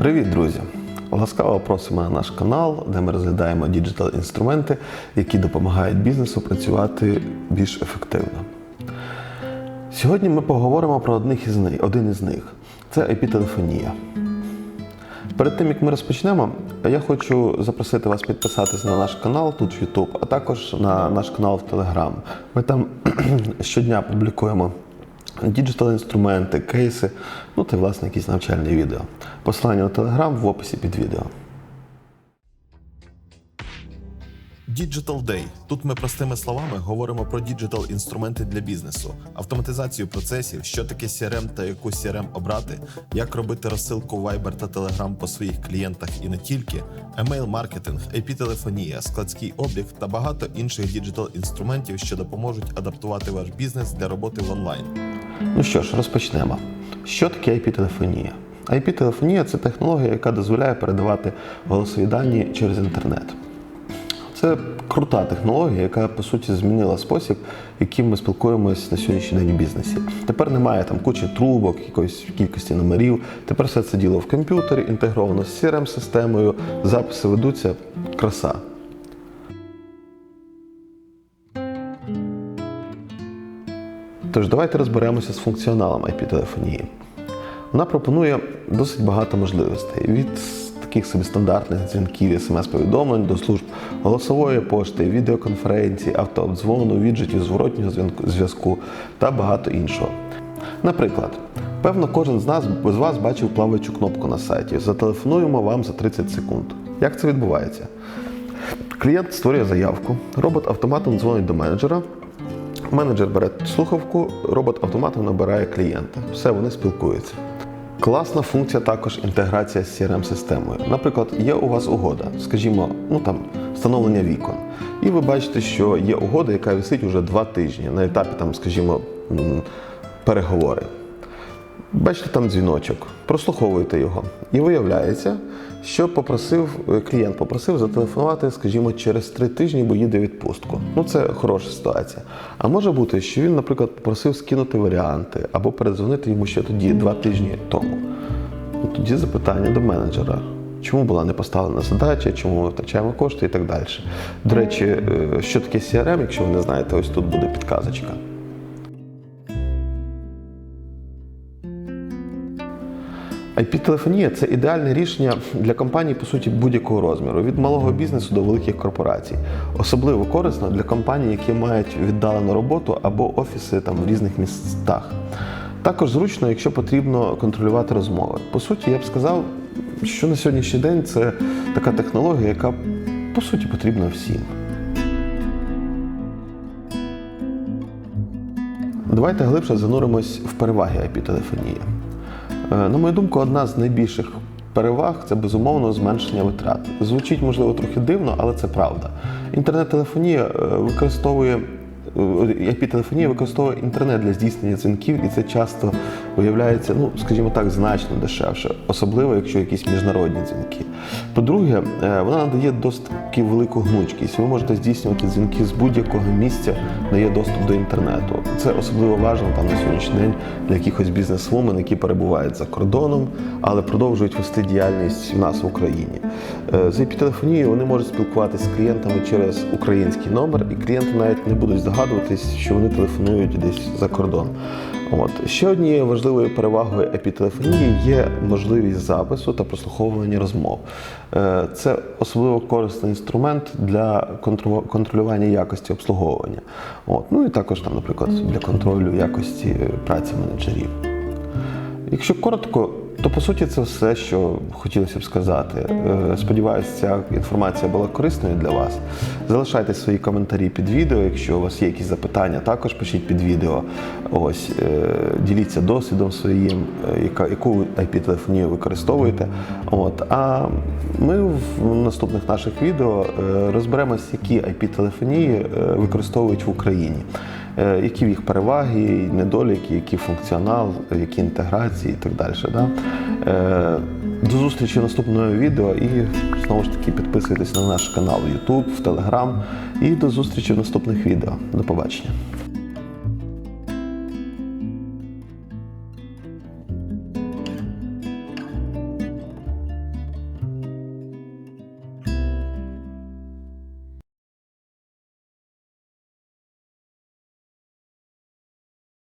Привіт, друзі! Ласкаво просимо на наш канал, де ми розглядаємо діджитал-інструменти, які допомагають бізнесу працювати більш ефективно. Сьогодні ми поговоримо про одних із них, один із них це IP-телефонія. Перед тим як ми розпочнемо, я хочу запросити вас підписатися на наш канал тут в YouTube, а також на наш канал в Telegram. Ми там щодня публікуємо діджитал-інструменти, кейси, ну та власне якісь навчальні відео. Посилання на Telegram в описі під відео. Digital Day. Тут ми простими словами говоримо про діджитал інструменти для бізнесу, автоматизацію процесів, що таке CRM та яку CRM обрати, як робити розсилку Viber та Telegram по своїх клієнтах і не тільки, емейл маркетинг, IP-телефонія, складський облік та багато інших діджитал інструментів, що допоможуть адаптувати ваш бізнес для роботи в онлайн. Ну що ж, розпочнемо. Що таке IP-телефонія? IP-телефонія це технологія, яка дозволяє передавати голосові дані через інтернет. Це крута технологія, яка по суті змінила спосіб, яким ми спілкуємось на сьогоднішній день у бізнесі. Тепер немає там кучі трубок, якоїсь кількості номерів. Тепер все це діло в комп'ютері, інтегровано з CRM-системою, записи ведуться. Краса. Тож давайте розберемося з функціоналом IP-телефонії. Вона пропонує досить багато можливостей від таких собі стандартних дзвінків, смс-повідомлень до служб голосової пошти, відеоконференцій, автообдзвону, віджитів зворотнього зв'язку та багато іншого. Наприклад, певно, кожен з нас з вас бачив плаваючу кнопку на сайті. Зателефонуємо вам за 30 секунд. Як це відбувається? Клієнт створює заявку, робот автоматом дзвонить до менеджера. Менеджер бере слухавку, робот автоматом набирає клієнта. Все, вони спілкуються. Класна функція також інтеграція з CRM-системою. Наприклад, є у вас угода, скажімо, ну там встановлення вікон. І ви бачите, що є угода, яка висить уже два тижні на етапі, там, скажімо, переговори. Бачите там дзвіночок, прослуховуєте його. І виявляється, що попросив е, клієнт попросив зателефонувати, скажімо, через три тижні, бо їде відпустку. Ну це хороша ситуація. А може бути, що він, наприклад, попросив скинути варіанти або передзвонити йому ще тоді, два тижні тому. Ну, тоді запитання до менеджера. Чому була не поставлена задача, чому ми втрачаємо кошти і так далі. До речі, е, що таке CRM, якщо ви не знаєте, ось тут буде підказочка. IP-телефонія це ідеальне рішення для компаній, по суті, будь-якого розміру, від малого бізнесу до великих корпорацій. Особливо корисно для компаній, які мають віддалену роботу або офіси там в різних містах. Також зручно, якщо потрібно контролювати розмови. По суті, я б сказав, що на сьогоднішній день це така технологія, яка по суті потрібна всім. Давайте глибше зануримось в переваги IP-телефонії. Е, На мою думку, одна з найбільших переваг це безумовно зменшення витрат. Звучить, можливо, трохи дивно, але це правда. Інтернет-телефонія е, використовує IP-телефонія використовує інтернет для здійснення дзвінків, і це часто виявляється, ну скажімо так, значно дешевше, особливо якщо якісь міжнародні дзвінки. По-друге, е, вона надає досить велику гнучкість. Ви можете здійснювати дзвінки з будь-якого місця, де є доступ до інтернету. Це особливо важливо там на сьогоднішній день для якихось бізнес-вумен, які перебувають за кордоном, але продовжують вести діяльність в нас в Україні. Е, З IP-телефонією вони можуть спілкуватися з клієнтами через український номер, і клієнти навіть не будуть здогадуватись, що вони телефонують десь за кордон. От ще однією важливою перевагою епітелефонії є можливість запису та прослуховування розмов. Е, Це особливо корисний інструмент для контролювання якості обслуговування. От. Ну і також там, наприклад, для контролю якості е, праці менеджерів. Якщо коротко, то по суті це все, що хотілося б сказати. Е, Сподіваюся, ця інформація була корисною для вас. Залишайте свої коментарі під відео. Якщо у вас є якісь запитання, також пишіть під відео. Ось е, діліться досвідом своїм, е, яку IP-телефонію використовуєте. От а ми в наступних наших відео розберемось, які IP-телефонії використовують в Україні. Е, Які їх переваги, недоліки, який функціонал, які інтеграції і так далі. Да? Е, До зустрічі в наступному відео і знову ж таки підписуйтесь на наш канал в YouTube, в Telegram і до зустрічі в наступних відео. До побачення.